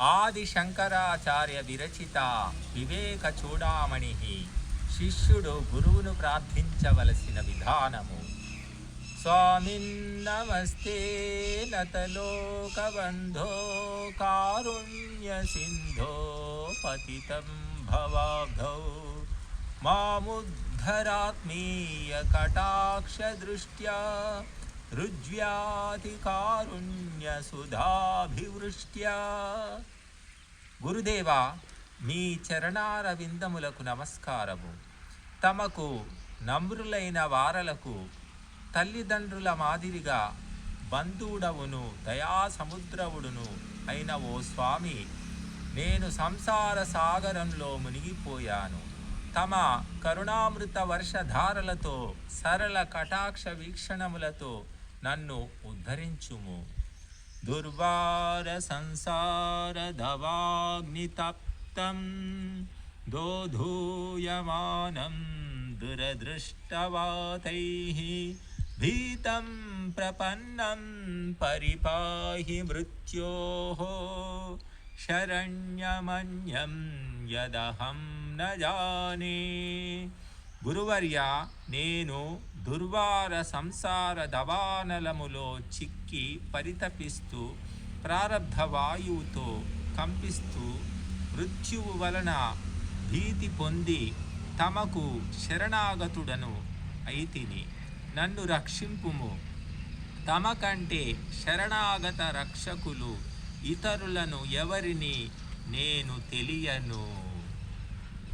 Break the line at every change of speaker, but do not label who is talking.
ఆది శంకరాచార్య విరచిత వివేక చూడామణి శిష్యుడు గురువును ప్రార్థించవలసిన విధానము. స్వామిన్నమస్తే నతలోకబంధో కారుణ్య సింధో పతితం భవాబ్ధౌ. మాముద్ధరాత్మీయ కటాక్ష దృష్ట్యా రుజ్వ్యాతి కారుణ్య గురుదేవా మీ చరణార విందములకు నమస్కారము. తమకు నమ్రులైన వారలకు తల్లిదండ్రుల మాదిరిగా బంధువుడవును దయా సముద్రవుడును అయిన ఓ స్వామి నేను సంసార సాగరంలో మునిగిపోయాను. తమ కరుణామృత వర్షధారలతో సరళ కటాక్ష వీక్షణములతో నన్ను ఉద్ధరించుము. దుర్వార సంసార దవాగ్నితప్తం దోధూయమానం దురదృష్టవాతై. భీతం ప్రపన్నం పరిపాహి మృత్యో. శరణ్యమన్యం యదహం న జానే. గురువర్య నేను దుర్వార సంసార దవానలములో చిక్కి పరితపిస్తూ ప్రారబ్ధ వాయువుతో కంపిస్తూ మృత్యువు వలన భీతి పొంది తమకు శరణాగతుడను అయితిని. నన్ను రక్షింపుము. తమ కంటే శరణాగత రక్షకులు ఇతరులను ఎవరిని నేను తెలియను?